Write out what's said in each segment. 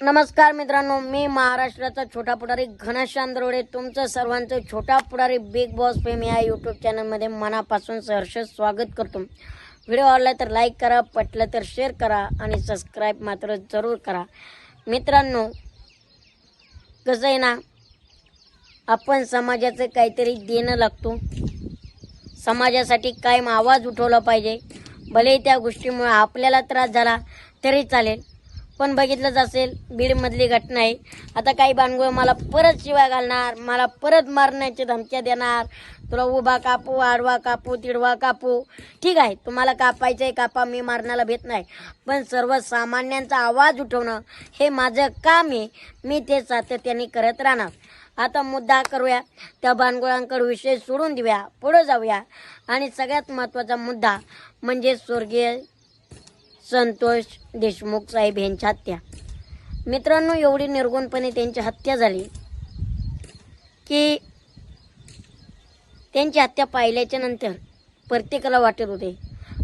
नमस्कार मित्रांनो मी महाराष्ट्राचा छोटा पुढारी घनश्याम दरोडे. तुमचं सर्वांचं Chhota Pudhari big boss fame या यूट्यूब चॅनलमध्ये मनापासून सहर्ष स्वागत करतो. व्हिडिओ आवडला तर लाईक करा पटलं तर शेअर करा आणि सबस्क्राईब मात्र जरूर करा. मित्रांनो कसं आहे ना आपण समाजाचं काहीतरी देणं लागतो. समाजासाठी कायम आवाज उठवला पाहिजे. भले त्या गोष्टीमुळे आपल्याला त्रास झाला तरी चालेल. पण बघितलंच असेल बीडमधली घटना आहे. आता काही बांडगुळ मला परत शिवाय घालणार मला परत मारण्याची धमक्या देणार. तुला उभा कापू आडवा कापू तिडवा कापू. ठीक आहे तुम्हाला कापायचं आहे कापा मी मारण्याला भेट नाही. पण सर्वसामान्यांचा आवाज उठवणं हे माझं काम आहे. मी ते सातत्याने करत राहणार. आता मुद्दा करूया त्या बानगोळांकडे विषय सोडून देऊया पुढे जाऊया. आणि सगळ्यात महत्त्वाचा मुद्दा म्हणजे स्वर्गीय संतोष देशमुख साहेब यांची हत्या. मित्रांनो एवढी निर्गुणपणे त्यांची हत्या झाली की त्यांची हत्या पाहिल्याच्या नंतर प्रत्येकाला वाटत होते.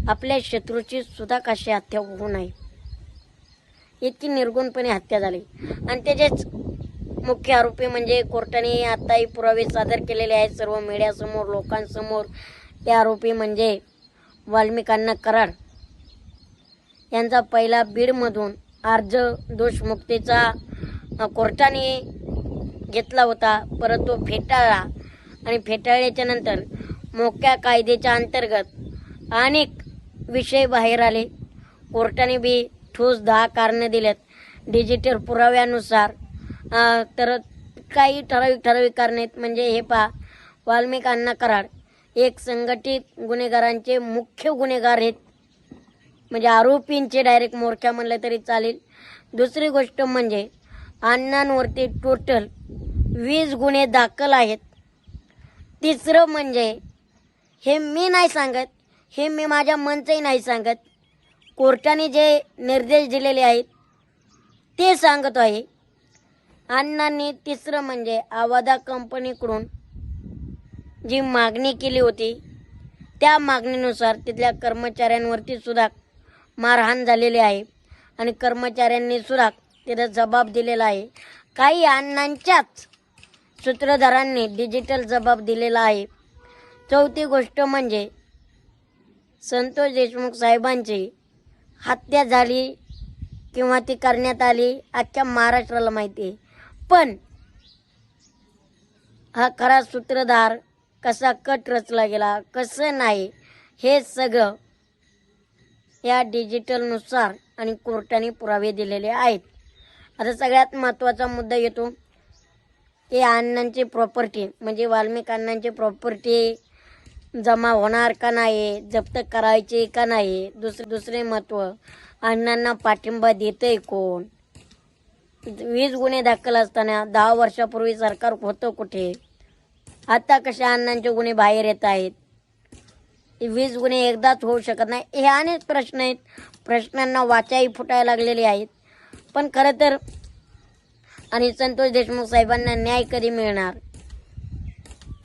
आपल्या शत्रूची सुद्धा कशी हत्या होऊ नये. इतकी निर्गुणपणे हत्या झाली. आणि त्याचेच मुख्य आरोपी म्हणजे कोर्टाने आताही पुरावे सादर केलेले आहेत. सर्व मीडियासमोर लोकांसमोर ते आरोपी म्हणजे वाल्मिकांना कराड. यांचा पहिला बीडमधून अर्ज दोषमुक्तीचा कोर्टाने घेतला होता. परत तो फेटाळला आणि फेटाळल्याच्या नंतर मोक्या कायद्याच्या अंतर्गत अनेक विषय बाहेर आले. कोर्टाने बी ठोस दहा कारणं दिल्यात. डिजिटल पुराव्यानुसार तर काही ठराविक ठराविक कारण आहेत. म्हणजे हे पहा वाल्मिक अण्णा कराड एक संघटित गुन्हेगारांचे मुख्य गुन्हेगार आहेत. म्हणजे आरोपींचे डायरेक्ट मोर्चा म्हणलं तरी चालेल. दुसरी गोष्ट म्हणजे अण्णांवरती टोटल वीस गुन्हे दाखल आहेत. तिसरं म्हणजे हे मी नाही सांगत हे मी माझ्या मनचंही नाही सांगत. कोर्टाने जे निर्देश दिलेले आहेत ते सांगत आहे. अण्णांनी तिसरं म्हणजे आवादा कंपनीकडून जी मागणी केली होती त्या मागणीनुसार तिथल्या कर्मचाऱ्यांवरती सुद्धा मारहाण झालेली आहे आणि कर्मचाऱ्यांनी सुद्धा तिथं जबाब दिलेला आहे. काही अण्णांच्याच सूत्रधारांनी डिजिटल जबाब दिलेला आहे. चौथी गोष्ट म्हणजे संतोष देशमुख साहेबांची हत्या झाली किंवा ती करण्यात आली अख्ख्या महाराष्ट्राला माहिती आहे. पण हा खरा सूत्रधार कसा कट रचला गेला कसं नाही हे सगळं या डिजिटलनुसार आणि कोर्टाने पुरावे दिलेले आहेत. आता सगळ्यात महत्त्वाचा मुद्दा येतो की अण्णांची प्रॉपर्टी म्हणजे वाल्मिक अण्णांची प्रॉपर्टी जमा होणार का नाही जप्त करायची का नाही दुसरे दुसरे महत्त्व. अण्णांना पाठिंबा देतंय कोण? वीस गुन्हे दाखल असताना दहा वर्षापूर्वी सरकार होतं कुठे? आता कशा अण्णांचे गुन्हे बाहेर येत आहेत? वीज गुन्हे एकदाच होऊ शकत नाही. हे अनेक प्रश्न आहेत. प्रश्नांना वाचाही फुटायला लागलेली आहेत. पण खरं तर आणि संतोष देशमुख साहेबांना न्याय कधी मिळणार?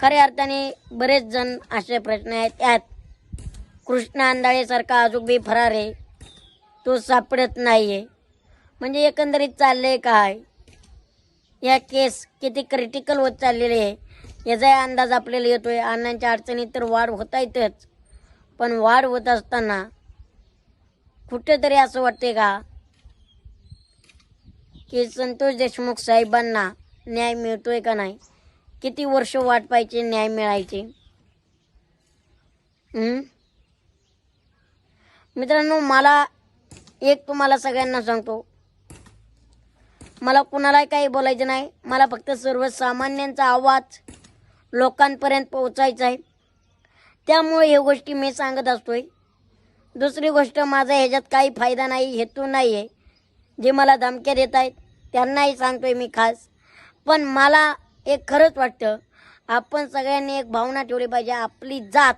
खऱ्या अर्थाने बरेच जण असे प्रश्न आहेत. त्यात कृष्ण आंधळेसारखा अजून बी फरार आहे. तो सापडत नाही आहे म्हणजे एकंदरीत चाललंय काय? या केस किती क्रिटिकल होत चाललेली आहे. याचाही अंदाज आपल्याला येतोय. अण्णांच्या अडचणीत तर वाढ होता येतच पण वाढ होत असताना कुठेतरी असं वाटते का की संतोष देशमुख साहेबांना न्याय मिळतोय का नाही? किती वर्ष वाट पाहिजे न्याय मिळायचे? मित्रांनो मला एक तुम्हाला सगळ्यांना सांगतो. मला कुणालाही काही बोलायचं नाही. मला फक्त सर्वसामान्यांचा आवाज लोकांपर्यंत पोहोचायचा आहे. त्यामुळे हे गोष्टी मी सांगत असतोय. दुसरी गोष्ट माझा ह्याच्यात काही फायदा नाही हेतू नाही आहे जे मला धमक्या देत आहेत त्यांनाही सांगतोय मी खास. पण मला एक खरंच वाटतं आपण सगळ्यांनी एक भावना ठेवली पाहिजे. आपली जात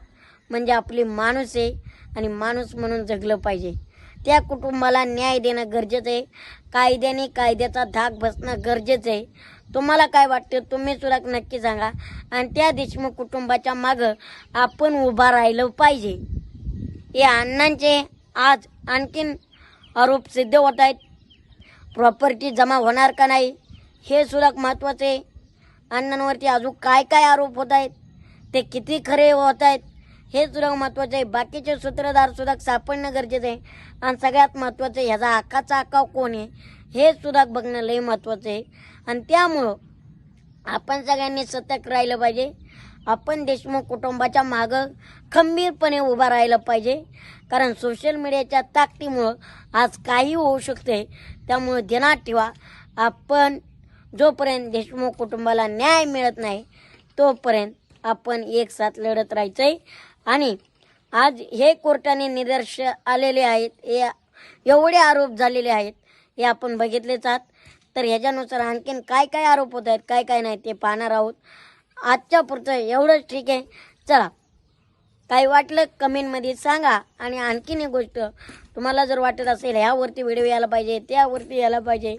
म्हणजे आपली माणूस आहे आणि माणूस म्हणून जगलं पाहिजे. त्या कुटुंबाला न्याय देणं गरजेचं आहे. कायद्याने कायद्याचा धाक बसणं गरजेचं आहे. तुम्हाला काय वाटतं तुम्ही सुद्धा नक्की सांगा. आणि त्या देशमुख कुटुंबाच्या मागं आपण उभा राहिलं पाहिजे. या अण्णांचे आज आणखीन आरोप सिद्ध होत आहेत. प्रॉपर्टी जमा होणार का नाही हे सुद्धा महत्त्वाचं. आहे अण्णांवरती अजून काय काय आरोप होत आहेत ते किती खरे होत आहेत हे सुद्धा महत्त्वाचं. आहे बाकीचे सूत्रधार सुद्धा सापडणं गरजेचं आहे. आणि सगळ्यात महत्त्वाचं आहे ह्याचा आकाचा आकाव कोण आहे? हे सुद्धा बघणं लय महत्त्वाचं आहे. आणि त्यामुळं आपण सगळ्यांनी सतर्क राहिलं पाहिजे. आपण देशमुख कुटुंबाच्या मागं खंबीरपणे उभा राहिलं पाहिजे. कारण सोशल मीडियाच्या ताकदीमुळं आज काही होऊ शकते त्यामुळं ध्यानात ठेवा. आपण जोपर्यंत देशमुख कुटुंबाला न्याय मिळत नाही तोपर्यंत आपण एक साथ लढत राहायचं आहे आणि आज हे कोर्टाने निदर्श आलेले आहेत. हे एवढे आरोप झालेले आहेत. हे आपण बघितलेच आहात. तर ह्याच्यानुसार आणखीन काय काय आरोप होत आहेत काय काय नाही ते पाहणार आहोत. आजच्या पुरतं एवढंच ठीक आहे. चला काही वाटलं कमेंटमध्ये सांगा. आणि आणखीन एक गोष्ट तुम्हाला जर वाटत असेल ह्यावरती व्हिडिओ यायला पाहिजे त्यावरती यायला पाहिजे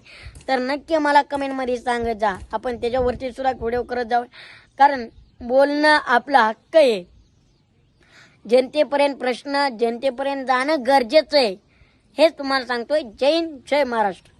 तर नक्की मला कमेंटमध्ये सांगत जा. आपण त्याच्यावरती सुद्धा व्हिडिओ करत जाऊ. कारण बोलणं आपला हक्क आहे. जनतेपर्यंत प्रश्न जनतेपर्यंत जाणं गरजेचं आहे. हेच तुम्हाला सांगतोय जय हिंद जय महाराष्ट्र.